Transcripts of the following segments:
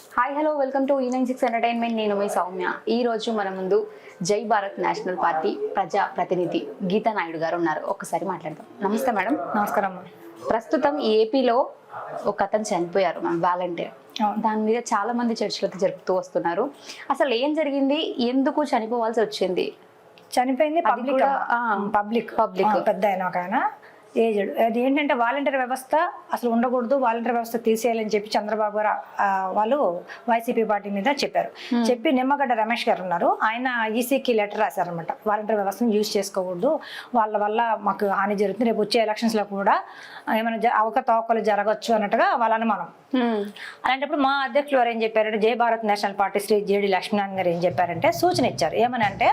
Hi hello welcome to ఈ nine six entertainment నేను మీ సౌమ్య. ఈ రోజు మన ముందు జై భారత్ నేషనల్ పార్టీ ప్రజా ప్రతినిధి గీతా నాయుడు గారు ఉన్నారు. ఒక్కసారి మాట్లాడదాం. నమస్తే మేడం. నమస్కారం. ప్రస్తుతం ఏపీలో ఒక అతను చనిపోయారు మ్యామ్ వాలంటీర్. దాని మీద చాలా మంది చర్చలు అయితే జరుపుతూ వస్తున్నారు. అసలు ఏం జరిగింది? ఎందుకు చనిపోవాల్సి వచ్చింది? చనిపోయింది పబ్లిక్. పబ్లిక్. ఆ, పెద్ద అయిన ఒక ఆయన. ఏజ్డ్. అది ఏంటంటే వాలంటీర్ వ్యవస్థ అసలు ఉండకూడదు వాలంటీర్ వ్యవస్థ తీసేయాలని చెప్పి చంద్రబాబు గారు వాళ్ళు వైసీపీ పార్టీ మీద చెప్పారు. చెప్పి నిమ్మగడ్డ రమేష్ గారు ఉన్నారు. ఆయన ఈసీకి లెటర్ రాశారనమాట వాలంటీర్ వ్యవస్థను యూజ్ చేసుకోకూడదు. వాళ్ళ వల్ల మాకు హాని జరుగుతుంది. రేపు వచ్చే ఎలక్షన్స్లో కూడా ఏమైనా అవకతవకలు జరగచ్చు అన్నట్టుగా వాళ్ళ అనుమానం. అలాంటప్పుడు మా అధ్యక్షులు వారు ఏం చెప్పారంటే Jai Bharat national party Shri J D Lakshminarayana garu ఏం చెప్పారంటే సూచన ఇచ్చారు. ఏమని అంటే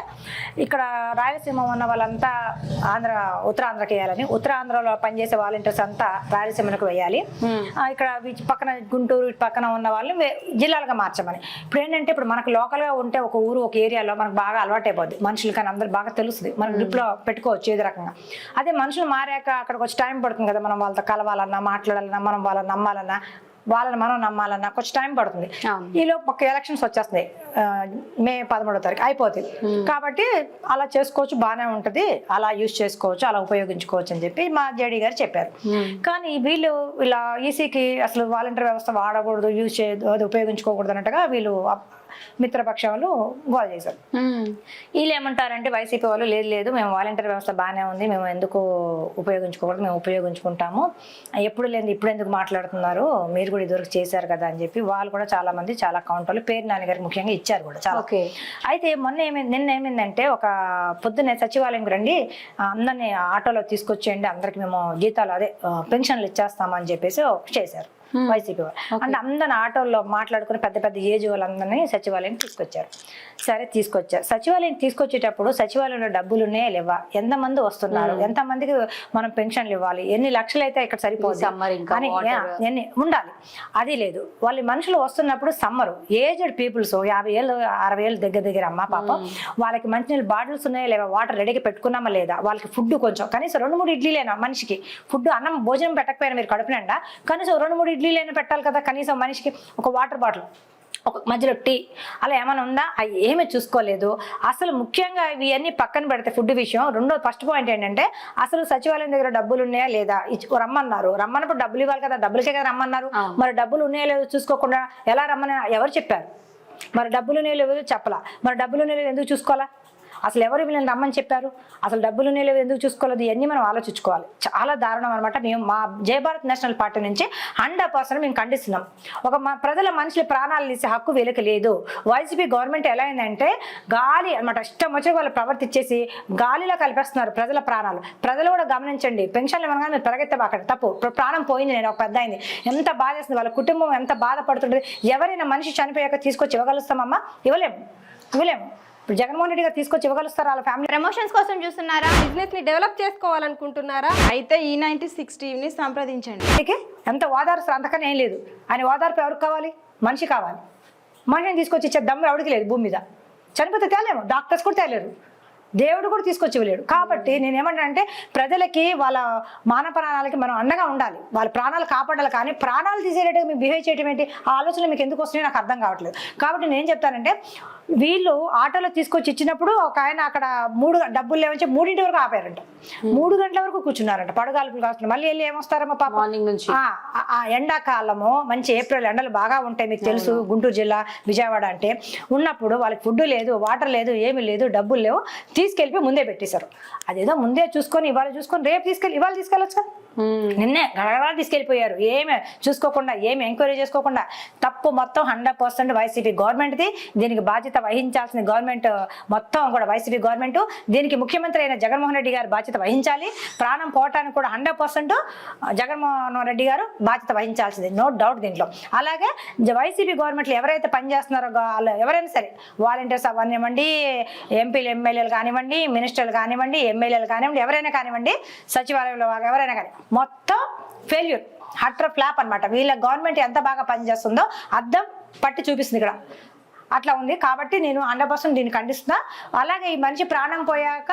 ఇక్కడ రాయలసీమ ఉన్న వాళ్ళంతా ఆంధ్ర ఉత్తరాంధ్రకి వేయాలని. ఉత్తరాంధ్రలో పనిచేసే వాలంటీర్స్ అంతా రాయలసీమకు వేయాలి. ఆ, ఇక్కడ పక్కన గుంటూరు పక్కన ఉన్న వాళ్ళని జిల్లాలుగా మార్చమని. ఇప్పుడు ఏంటంటే ఇప్పుడు మనకు లోకల్గా ఉంటే ఒక ఊరు ఒక ఏరియాలో మనకు బాగా అలవాటు అయిపోద్ది. మనుషులు కానీ అందరు బాగా తెలుస్తుంది. మనం గ్రిప్లో పెట్టుకోవచ్చు ఏది రకంగా. అదే మనుషులు మారాక అక్కడికి వచ్చి టైం పడుతుంది కదా మనం వాళ్ళతో కలవాలన్నా మాట్లాడాలన్నా మనం వాళ్ళని నమ్మాలన్నా వాళ్ళని మనం నమ్మాలన్నా కొంచెం టైం పడుతుంది. ఈలో ఒక ఎలక్షన్స్ వచ్చేస్తున్నాయి. ఆ, మే పదమూడో తారీఖు అయిపోతుంది కాబట్టి అలా చేసుకోవచ్చు బాగానే ఉంటుంది. అలా యూజ్ చేసుకోవచ్చు అలా ఉపయోగించుకోవచ్చు అని చెప్పి మా జేడీ గారు చెప్పారు. కానీ వీళ్ళు ఇలా ఈసీకి అసలు వాలంటీర్ వ్యవస్థ వాడకూడదు యూజ్ చేయదు అది ఉపయోగించుకోకూడదు అన్నట్టుగా వీళ్ళు మిత్రపక్ష వాళ్ళు గోల్ చేశారు. వీళ్ళు ఏమంటారంటే వైసీపీ వాళ్ళు లేదు లేదు మేము వాలంటీర్ వ్యవస్థ బాగానే ఉంది మేము ఎందుకు ఉపయోగించుకోకూడదు మేము ఉపయోగించుకుంటాము. ఎప్పుడు లేదు ఇప్పుడు ఎందుకు మాట్లాడుతున్నారు? మీరు కూడా ఇదివరకు చేశారు కదా అని చెప్పి వాళ్ళు కూడా చాలా మంది చాలా కౌంటర్లు. పేరు నాన్నగారికి ముఖ్యంగా ఇచ్చారు. కూడా చాలా. ఓకే. అయితే మొన్న ఏమైంది నిన్న ఏమైందంటే ఒక పొద్దున్నే సచివాలయంకి రండి అందరినీ ఆటోలో తీసుకొచ్చేయండి అందరికి మేము జీతాలు అదే పెన్షన్లు ఇచ్చేస్తామని చెప్పేసి చేశారు. వైసీపీ వాళ్ళు. అంటే అందరిని ఆటోల్లో మాట్లాడుకుని పెద్ద పెద్ద ఏజ్ వాళ్ళందరినీ సచివాలయం తీసుకొచ్చారు. సరే తీసుకొచ్చారు. సచివాలయం తీసుకొచ్చేటప్పుడు సచివాలయంలో డబ్బులు ఉన్నాయా లేవా? ఎంతమంది వస్తున్నారు? ఎంతమందికి మనం పెన్షన్లు ఇవ్వాలి? ఎన్ని లక్షలు అయితే ఇక్కడ సరిపోతుంది. యా, ఎన్ని ఉండాలి. అది లేదు. వాళ్ళు మనుషులు వస్తున్నప్పుడు సమ్మరు. ఏజ్డ్ పీపుల్స్ యాభై ఏళ్ళు అరవై ఏళ్ళు దగ్గర దగ్గర అమ్మ పాపం వాళ్ళకి మంచినీళ్ళు బాటిల్స్ ఉన్నాయా లేవా? వాటర్ రెడీగా పెట్టుకున్నామా లేదా? వాళ్ళకి ఫుడ్ కొంచెం. కనీసం రెండు మూడు ఇడ్లీలేనా మనిషికి? ఫుడ్ అన్నం భోజనం పెట్టకపోయినా మీరు కడుపు నిండా? కనీసం రెండు మూడు ఇడ్లీలైనా పెట్టాలి కదా కనీసం మనిషికి ఒక వాటర్ బాటిల్ ఒక మధ్యలో టీ అలా ఏమైనా ఉందా? అవి ఏమీ చూసుకోలేదు. అసలు ముఖ్యంగా ఇవన్నీ పక్కన పెడితే ఫుడ్ విషయం. రెండో ఫస్ట్ పాయింట్ ఏంటంటే అసలు సచివాలయం దగ్గర డబ్బులు ఉన్నాయా లేదా? రమ్మన్నారు. రమ్మన్నప్పుడు డబ్బులు ఇవ్వాలి కదా డబ్బులకే కదా రమ్మన్నారు. మరి డబ్బులు ఉన్నాయా లేదో చూసుకోకుండా ఎలా రమ్మని ఎవరు చెప్పారు? మరి డబ్బులు ఉన్నాయో లేదో చెప్పలా? మరి డబ్బులు ఉన్నాయో లేదో ఎందుకు చూసుకోవాలా? అసలు ఎవరు వీళ్ళని రమ్మని చెప్పారు? అసలు డబ్బులు లేవు ఎందుకు చూసుకోలేదు? ఇవన్నీ మనం ఆలోచించుకోవాలి. చాలా దారుణం అనమాట మేము మా జయభారత్ నేషనల్ పార్టీ నుంచి హండ్రెడ్ పర్సెంట్ మేము ఖండిస్తున్నాం. ఒక మా ప్రజల మనుషుల ప్రాణాలు తీసే హక్కు వీళ్ళకి లేదు. వైసీపీ గవర్నమెంట్ ఎలా అయిందంటే గాలి అనమాట ఇష్టం వచ్చి వాళ్ళు ప్రవర్తించేసి గాలిలో కలిపేస్తున్నారు ప్రజల ప్రాణాలు. ప్రజలు కూడా గమనించండి. పెన్షన్లు ఇవ్వగానే మీరు పెరగెత్తబాకండి. అక్కడ తప్పు ప్రాణం పోయింది నేను ఒక పెద్ద అయింది ఎంత బాధేస్తుంది వాళ్ళ కుటుంబం ఎంత బాధపడుతుంటుంది. ఎవరైనా మనిషి చనిపోయాక తీసుకొచ్చి ఇవ్వగలుస్తామమ్మా? ఇవ్వలేము ఇవ్వలేము ఇప్పుడు జగన్మోహన్ రెడ్డి గారు తీసుకొచ్చి ఇవ్వగలుస్తారు వాళ్ళ ఫ్యామిలీ ప్రమోషన్స్ కోసం చూస్తున్నారా? బిజినెస్ని డెవలప్ చేసుకోవాలనుకుంటున్నారా? అయితే ఈ నైన్టీ సిక్స్ టీవీని సంప్రదించండి. అందుకే ఎంత ఓదార్పు? అంతకన్నా ఏం లేదు. ఆయన ఓదార్పు ఎవరికి కావాలి? మనిషి కావాలి. మనిషిని తీసుకొచ్చి ఇచ్చే దమ్ము ఎవరికి లేదు భూమి మీద. చనిపోతే తేలేము. డాక్టర్స్ కూడా తేలేరు. దేవుడు కూడా తీసుకొచ్చి ఇవ్వలేడు. కాబట్టి నేను ఏమంటానంటే ప్రజలకి వాళ్ళ మాన ప్రాణాలకి మనం అండగా ఉండాలి. వాళ్ళ ప్రాణాలు కాపాడాలి. కానీ ప్రాణాలు తీసేటట్టుగా మీకు బిహేవ్ చేయడం ఏంటి? ఆ ఆలోచనలు మీకు ఎందుకు వస్తున్నాయో నాకు అర్థం కావట్లేదు. కాబట్టి నేను ఏం చెప్తానంటే వీళ్ళు ఆటోలో తీసుకొచ్చి ఇచ్చినప్పుడు ఒక ఆయన అక్కడ మూడు డబ్బులు లేవని మూడింటి వరకు ఆపారంట. మూడు గంటల వరకు కూర్చున్నారంట. పడగాలుపులు కాస్తున్నారు మళ్ళీ వెళ్ళి ఏమొస్తారమ్మా పాప? మార్నింగ్ నుంచి. ఎండాకాలము మంచి ఏప్రిల్ ఎండలు బాగా ఉంటాయి మీకు తెలుసు గుంటూరు జిల్లా విజయవాడ అంటే. ఉన్నప్పుడు వాళ్ళకి ఫుడ్ లేదు వాటర్ లేదు ఏమీ లేదు డబ్బులు లేవు. తీసుకెళ్ళి ముందే పెట్టేశారు. అదేదో ముందే చూసుకొని ఇవాళ చూసుకొని రేపు తీసుకెళ్ళి ఇవాళ తీసుకెళ్ళొచ్చు కదా? నిన్నే గడగడా తీసుకెళ్ళిపోయారు. ఏమి చూసుకోకుండా ఏమి ఎంక్వైరీ చేసుకోకుండా తప్పు మొత్తం హండ్రెడ్ పర్సెంట్ వైసీపీ గవర్నమెంట్ది. దీనికి బాధ్యత వహించాల్సిన గవర్నమెంట్ మొత్తం కూడా వైసీపీ గవర్నమెంట్. దీనికి ముఖ్యమంత్రి అయిన జగన్మోహన్ రెడ్డి గారు బాధ్యత వహించాలి. ప్రాణం పోవటానికి కూడా హండ్రెడ్ పర్సెంట్ జగన్మోహన్ రెడ్డి గారు బాధ్యత వహించాల్సింది. నో డౌట్ దీంట్లో. అలాగే జ- వైసీపీ గవర్నమెంట్లు ఎవరైతే పనిచేస్తున్నారో వాళ్ళు ఎవరైనా సరే వాలంటీర్స్ అవనివ్వండి ఎంపీలు ఎమ్మెల్యేలు కానివ్వండి మినిస్టర్లు కానివ్వండి ఎమ్మెల్యేలు కానివ్వండి ఎవరైనా కానివ్వండి సచివాలయంలో ఎవరైనా కానీ మొత్తం ఫెయిల్యూర్ హట్ర ఫ్లాప్ అన్నమాట. వీళ్ళ గవర్నమెంట్ ఎంత బాగా పనిచేస్తుందో అర్థం పట్టి చూపిస్తుంది ఇక్కడ. అట్లా ఉంది. కాబట్టి నేను హండ్రెడ్ పర్సెంట్ దీన్ని ఖండిస్తున్నా. అలాగే ఈ మనిషి ప్రాణం పోయాక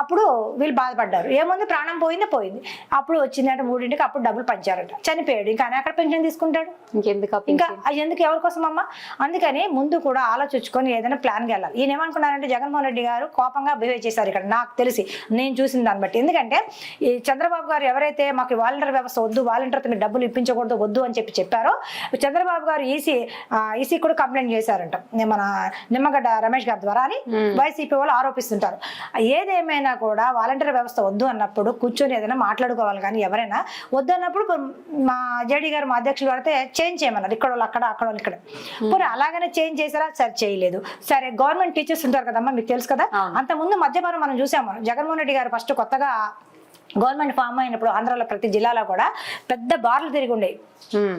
అప్పుడు వీళ్ళు బాధపడ్డారు. ఏముంది? ప్రాణం పోయింది పోయింది. అప్పుడు వచ్చిందంటే మూడింటికి అప్పుడు డబ్బులు పంచారట. చనిపోయాడు. ఇంకా ఆయన ఎక్కడ పెన్షన్ తీసుకుంటాడు? ఇంకెందుకు ఇంకా ఎందుకు? ఎవరి కోసం అమ్మా అందుకని ముందు కూడా ఆలోచించుకొని ఏదైనా ప్లాన్కి వెళ్ళాలి. ఈయన ఏమనుకున్నారంటే జగన్మోహన్ రెడ్డి గారు కోపంగా బిహేవ్ చేశారు ఇక్కడ. నాకు తెలిసి నేను చూసిన దాన్ని బట్టి. ఎందుకంటే ఈ చంద్రబాబు గారు ఎవరైతే మాకు వాలంటీర్ వ్యవస్థ వద్దు వాలంటీర్తో మీరు డబ్బులు ఇప్పించకూడదు వద్దు అని చెప్పి చెప్పారో చంద్రబాబు గారు ఈసీ ఈసీ కూడా కంప్లైంట్ చేశారంట. మన నిమ్మగడ్డ రమేష్ గారి ద్వారా అని వైసీపీ వాళ్ళు ఆరోపిస్తుంటారు. ఏదేమైనా కూడా వాలంటీర్ వ్యవస్థ వద్దు అన్నప్పుడు కూర్చొని ఏదైనా మాట్లాడుకోవాలి కానీ ఎవరైనా వద్దు అన్నప్పుడు మా జేడీ గారు మా అధ్యక్షులు పడితే చేంజ్ చేయమన్నారు. ఇక్కడ వాళ్ళు అక్కడ అక్కడ వాళ్ళు ఇక్కడ. పోనీ అలాగనే చేంజ్ చేశారా? సరే చేయలేదు. సరే గవర్నమెంట్ టీచర్స్ ఉంటారు కదమ్మా మీకు తెలుసు కదా. అంత ముందు మనం చూసాము. జగన్మోహన్ రెడ్డి గారు ఫస్ట్ కొత్తగా గవర్నమెంట్ ఫామ్ అయినప్పుడు ఆంధ్రాలో ప్రతి జిల్లాలో కూడా పెద్ద బార్లు తిరిగి ఉండేవి.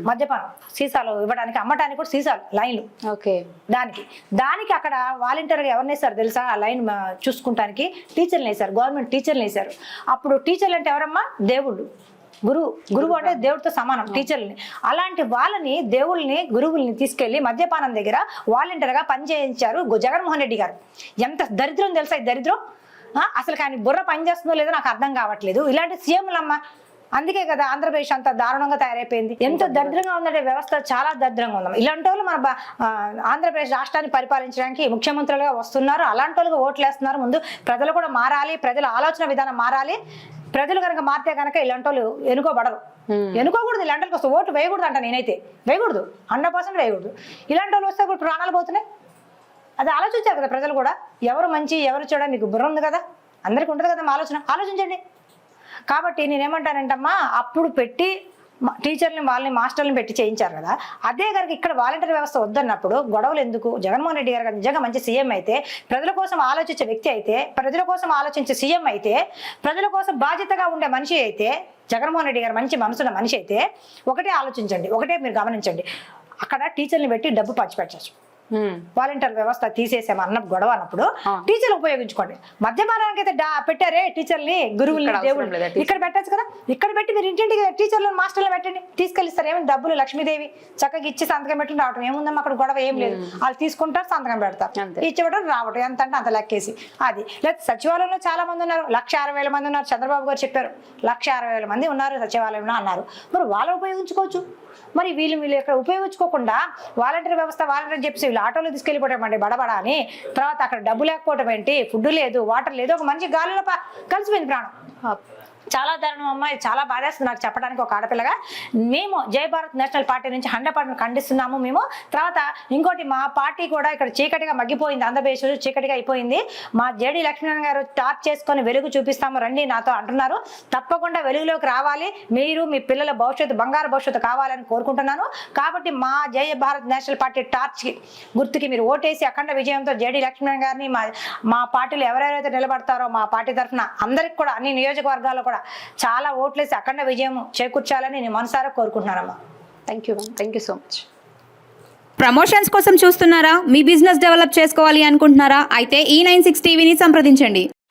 మద్యపానం సీసాలు ఇవ్వడానికి అమ్మటానికి కూడా సీసాలు లైన్లు. ఓకే. దానికి దానికి అక్కడ వాలంటీర్గా ఎవరిని వేశారు తెలుసా? ఆ లైన్ చూసుకుంటానికి టీచర్లు వేశారు గవర్నమెంట్ టీచర్లు వేశారు. అప్పుడు టీచర్లు అంటే ఎవరమ్మా? దేవుళ్ళు. గురువు గురువు అంటే దేవుడితో సమానం టీచర్లని. అలాంటి వాళ్ళని దేవుళ్ళని గురువుల్ని తీసుకెళ్ళి మద్యపానం దగ్గర వాలంటీర్గా పనిచేయించారు జగన్మోహన్ రెడ్డి గారు. ఎంత దరిద్రం తెలుసా ఈ దరిద్రం? అసలు కానీ బుర్ర పనిచేస్తుందో లేదో నాకు అర్థం కావట్లేదు. ఇలాంటి సీఎంలమ్మ అందుకే కదా ఆంధ్రప్రదేశ్ అంత దారుణంగా తయారైపోయింది. ఎంత దరిద్రంగా ఉందంటే వ్యవస్థ చాలా దరిద్రంగా ఉందాం ఇలాంటి వాళ్ళు మన ఆంధ్రప్రదేశ్ రాష్ట్రాన్ని పరిపాలించడానికి ముఖ్యమంత్రులుగా వస్తున్నారు. అలాంటి వాళ్ళకి ఓట్లు వేస్తున్నారు ముందు ప్రజలు కూడా మారాలి ప్రజల ఆలోచన విధానం మారాలి. ప్రజలు కనుక మారితే కనుక ఇలాంటి వాళ్ళు ఎన్నుకోబడరు ఎన్నుకోకూడదు ఇలాంటి వాళ్ళకి వస్తే ఓటు వేయకూడదు అంట నేనైతే. వేయకూడదు. హండ్రెడ్ పర్సెంట్ వేయకూడదు. ఇలాంటి వాళ్ళు వస్తే ఇప్పుడు ప్రాణాలు పోతున్నాయి. అది ఆలోచించారు కదా ప్రజలు కూడా. ఎవరు మంచి ఎవరు చూడ మీకు బుర్ర ఉంది కదా? అందరికీ ఉంటుంది కదా మా ఆలోచన? ఆలోచించండి. కాబట్టి నేనేమంటానంటమ్మా అప్పుడు పెట్టి టీచర్ని వాళ్ళని మాస్టర్ని పెట్టి చేయించారు కదా. అదే కనుక ఇక్కడ వాలంటీర్ వ్యవస్థ వద్దన్నప్పుడు గొడవలు ఎందుకు? జగన్మోహన్ రెడ్డి గారు నిజంగా మంచి సీఎం అయితే ప్రజల కోసం ఆలోచించే వ్యక్తి అయితే ప్రజల కోసం ఆలోచించే సీఎం అయితే ప్రజల కోసం బాధ్యతగా ఉండే మనిషి అయితే జగన్మోహన్ రెడ్డి గారు మంచి మనసున్న మనిషి అయితే ఒకటే ఆలోచించండి ఒకటే మీరు గమనించండి. అక్కడ టీచర్ని పెట్టి డబ్బు పంచిపెట్టచ్చు. వాలంటీర్ వ్యవస్థ తీసేసాము అన్న గొడవ అన్నప్పుడు. టీచర్లు ఉపయోగించుకోండి. మధ్యమానానికి అయితే డా- పెట్టారే టీచర్ని గురువుల్ని ఇక్కడ దేవుళ్ళు పెట్టచ్చు కదా? ఇక్కడ పెట్టి మీరు ఇంటింటికి టీచర్లు మాస్టర్లు పెట్టండి. తీసుకెళ్ళిస్తారు. ఏమి డబ్బులు లక్ష్మీదేవి చక్కగా ఇచ్చి సంతకం పెట్టి రావటం. ఏముందమ్మా అక్కడ గొడవ ఏం లేదు. వాళ్ళు తీసుకుంటారు సంతకం పెడతారు. ఇచ్చివ్వడం రావటం. ఎంత అంటే అంత లెక్కేసి. అది. లేదా సచివాలయంలో చాలా మంది ఉన్నారు. లక్ష అరవై వేల మంది ఉన్నారు. చంద్రబాబు గారు చెప్పారు. లక్ష అరవై వేల మంది ఉన్నారు సచివాలయంలో అన్నారు. మరి వాళ్ళు ఉపయోగించుకోవచ్చు. మరి వీళ్ళు వీళ్ళు ఇక్కడ ఉపయోగించుకోకుండా వాలంటీర్ వ్యవస్థ వాలంటీర్ చెప్పి వీళ్ళు ఆటోలో తీసుకెళ్ళిపోవటం అండి బడబడ అని. తర్వాత అక్కడ డబ్బు లేకపోవటం ఏంటి? ఫుడ్ లేదు వాటర్ లేదు ఒక మంచి గాలిలో కలిసిపోయింది ప్రాణం. చాలా దారుణం అమ్మాయి చాలా బాధేస్తుంది నాకు చెప్పడానికి ఒక ఆడపిల్లగా. మేము జై భారత్ నేషనల్ పార్టీ నుంచి హండ్రెడ్ పర్సెంట్ ఖండిస్తున్నాము మేము. తర్వాత ఇంకోటి మా పార్టీ కూడా ఇక్కడ చీకటిగా మగ్గిపోయింది. ఆంధ్రప్రదేశ్ చీకటిగా అయిపోయింది. మా జేడి లక్ష్మీనారాయణ గారు టార్చ్ చేసుకొని వెలుగు చూపిస్తాము రండి నాతో అంటున్నారు. తప్పకుండా వెలుగులోకి రావాలి. మీరు మీ పిల్లల భవిష్యత్తు బంగారు భవిష్యత్తు కావాలని కోరుకుంటున్నాను. కాబట్టి మా Jai Bharat national party torch గుర్తుకి మీరు ఓటేసి అఖండ విజయంతో జేడి లక్ష్మీనారాయణ గారిని మా మా పార్టీలో ఎవరెవరైతే నిలబడతారో మా పార్టీ తరఫున అందరికి కూడా అన్ని నియోజకవర్గాల్లో కూడా చాలా ఓట్లేసి అఖండ విజయం చేకూర్చాలని నేను మనసారా కోరుకుంటున్నానమ్మా thank you ma'am thank you so much promotions కోసం చూస్తున్నారా? మీ బిజినెస్ డెవలప్ చేసుకోవాలి అనుకుంటున్నారా? అయితే ఈ నైన్ సిక్స్ టీవీని సంప్రదించండి.